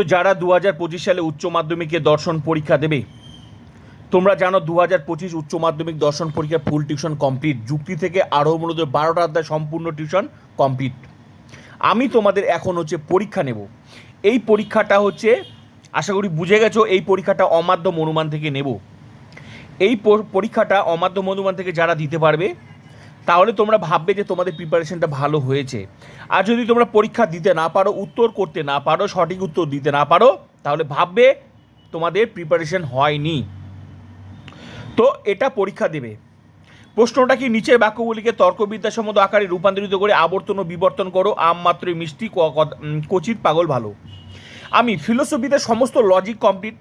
তো যারা দু পঁচিশ সালে উচ্চ মাধ্যমিকে দর্শন পরীক্ষা দেবে, তোমরা জানো দু হাজার পঁচিশ উচ্চ মাধ্যমিক দর্শন পরীক্ষা ফুল টিউশন কমপ্লিট যুক্তি থেকে আরও মূলত বারোটা অধ্যায় সম্পূর্ণ টিউশন কমপ্লিট আমি তোমাদের এখন হচ্ছে পরীক্ষা নেব। এই পরীক্ষাটা হচ্ছে, আশা করি বুঝে গেছো, এই পরীক্ষাটা অমাধ্যম অনুমান থেকে নেব। এই পরীক্ষাটা অমাধ্যম অনুমান থেকে যারা দিতে পারবে তাহলে তোমরা ভাববে যে তোমাদের প্রিপারেশনটা ভালো হয়েছে। আর যদি তোমরা পরীক্ষা দিতে না পারো, উত্তর করতে না পারো, সঠিক উত্তর দিতে না পারো, তাহলে ভাববে তোমাদের প্রিপারেশন হয়নি। তো এটা পরীক্ষা দেবে। প্রশ্নটা কি নিচের বাক্যগুলিকে তর্কবিদ্যাসম্মত আকারে রূপান্তরিত করে আবর্তন ও বিবর্তন করো? আম মাত্রই মিষ্টি কচিত, পাগল, ভালো। আমি ফিলোসফিতে সমস্ত logic complete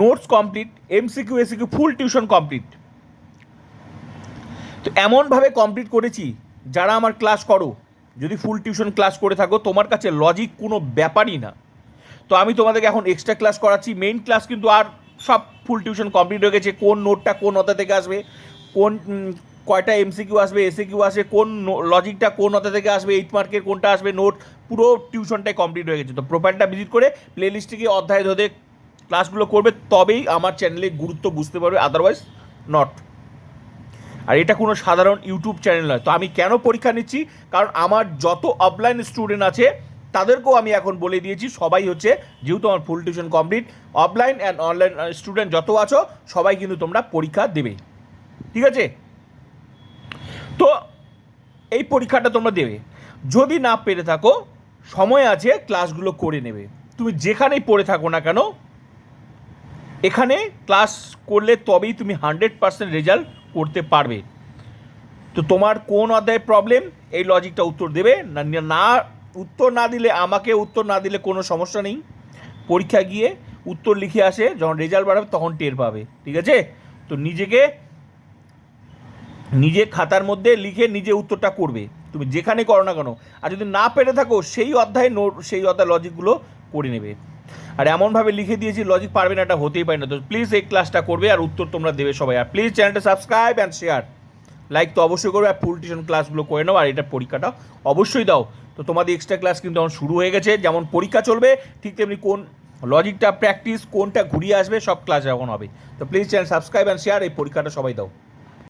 notes complete MCQ SCQ full tuition complete এমনভাবে কমপ্লিট করেছি, যারা আমার ক্লাস করো, যদি ফুল টিউশন ক্লাস করে থাকো, তোমার কাছে লজিক কোনো ব্যাপারই না। তো আমি তোমাদেরকে এখন এক্সট্রা ক্লাস করাচ্ছি মেইন ক্লাস কিন্তু আর সব ফুল টিউশন কমপ্লিট হয়ে গেছে, কোন নোটটা কোন অথা থেকে আসবে, কোন কয়টা এমসিকিউ আসবে এসে কিউ আসবে, কোন লজিকটা কোন অথা থেকে আসবে এইট মার্কের কোনটা আসবে নোট পুরো টিউশনটাই কমপ্লিট হয়ে গেছে। তো প্রোফাইলটা ভিজিট করে প্লে লিস্টে গিয়ে অধ্যায় ধরে ক্লাসগুলো করবে, তবেই আমার চ্যানেলে গুরুত্ব বুঝতে পারবে আদারওয়াইজ নট আর এটা কোনো সাধারণ ইউটিউব চ্যানেল নয়। তো আমি কেন পরীক্ষা নিচ্ছি? কারণ আমার যত অফলাইন স্টুডেন্ট আছে, তাদেরকেও আমি এখন বলে দিয়েছি, সবাই হচ্ছে যেহেতু আমার full tuition complete offline and online student যত আছো, সবাই কিন্তু তোমরা পরীক্ষা দেবে। ঠিক আছে? তো এই পরীক্ষাটা তোমরা দেবে। যদি না পেরে থাকো, সময় আছে ক্লাসগুলো করে নেবে। তুমি যেখানেই পড়ে থাকো না কেন এখানে ক্লাস করলে তবেই তুমি হান্ড্রেড পার্সেন্ট রেজাল্ট করতে পারবে। তো তোমার কোন অধ্যায় প্রবলেম এই লজিকটা উত্তর দেবে। না না উত্তর না দিলে, আমাকে উত্তর না দিলে কোনো সমস্যা নেই। পরীক্ষা গিয়ে উত্তর লিখে আসে, যখন রেজাল্ট বাড়াবে, তখন টের পাবে, ঠিক আছে? তো নিজেকে, নিজে খাতার মধ্যে লিখে নিজে উত্তরটা করবে। তুমি যেখানে করো না কেন, আর যদি না পেরে থাকো, সেই অধ্যায় নোট সেই অধ্যায় লজিকগুলো করে নেবে। আর এমনভাবে লিখে দিয়েছি লজিক পারবে না, এটা হতেই পারে না। তো প্লিজ এই ক্লাসটা করবে আর উত্তর তোমরা দেবে সবাই। আর প্লিজ চ্যানেলটা সাবস্ক্রাইব অ্যান্ড শেয়ার লাইক তো অবশ্যই করবে আর ফুল টিউশন ক্লাসগুলো করে নাও, আর এটা পরীক্ষাটা অবশ্যই দাও। তো তোমাদের এক্সট্রা ক্লাস কিন্তু এখন শুরু হয়ে গেছে, যেমন পরীক্ষা চলবে, ঠিক তেমনি কোন লজিকটা প্র্যাকটিস কোনটা ঘুরিয়ে আসবে, সব ক্লাস এখন হবে। তো please channel subscribe and share এই পরীক্ষাটা সবাই দাও।